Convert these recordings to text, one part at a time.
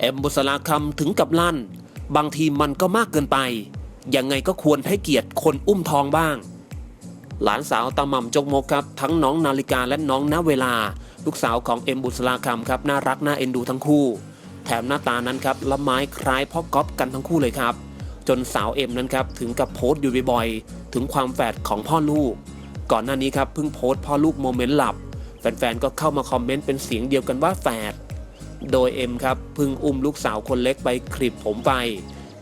เอ็มบุษราคำถึงกับลั่น บางทีมันก็มากเกินไป ยังไงก็ควรให้เกียรติคนอุ้มทองบ้าง หลานสาวตาหม่ำจกมกครับ ทั้งน้องนาฬิกาและน้องณเวลา ลูกสาวของเอ็มบุษราคำครับน่ารักน่าเอ็นดูทั้งคู่ แถมหน้าตานั้นครับละไม้คล้ายพ่อก๊อฟกันทั้งคู่เลยครับ จนสาวเอ็มนั้นครับถึงกับโพสต์อยู่บ่อยๆถึงความแฝดของพ่อลูก ก่อนหน้านี้ครับเพิ่งโพสต์พ่อลูกโมเมนต์หลับ แฟนๆก็เข้ามาคอมเมนต์เป็นเสียงเดียวกันว่าแฝด โดยเอ็มครับพิ่งอุ้มลูกสาวคนเล็กไปคลิปผมไป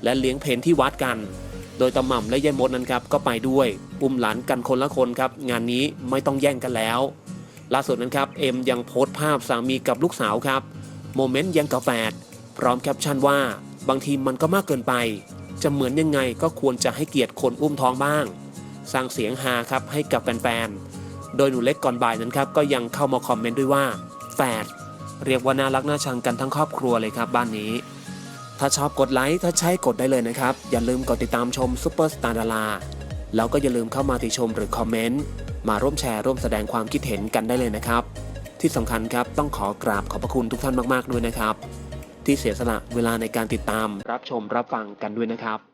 และเลี้ยงเพนที่วัดกัน โดยตาหม่ำและยายมดนั้นครับก็ไปด้วยอุ้มหลานกันคนละคนครับ งานนี้ไม่ต้องแย่งกันแล้ว ล่าสุดนั้นครับเอ็มยังโพสต์ภาพสามีกับลูกสาวครับโมเมนต์ยังกับแฝดพร้อมแคปชั่นว่า บางทีมันก็มากเกินไป จะเหมือนยังไงก็ควรจะให้เกียรติคนอุ้มท้องบ้าง สร้างเสียงฮาครับให้กับแฟนๆโดยหนูเล็กก่อนบ่ายนั้นครับก็ยังเข้ามาคอมเมนต์ด้วยว่าแฝด เรียกว่าน่ารักน่าชังกันทั้งครอบครัวเลยครับบ้านนี้ ถ้าชอบกดไลค์ถ้าใช่กดได้เลยนะครับ อย่าลืมกดติดตามชมซุปเปอร์สตาร์ดาราแล้วก็อย่าลืมเข้ามาติชมหรือคอมเมนต์มาร่วมแชร์ร่วมแสดงความคิดเห็นกันได้เลยนะครับ ที่สำคัญครับต้องขอกราบขอบพระคุณทุกท่านมากๆด้วยนะครับ ที่เสียสละเวลาในการติดตามรับชมรับฟังกันด้วยนะครับ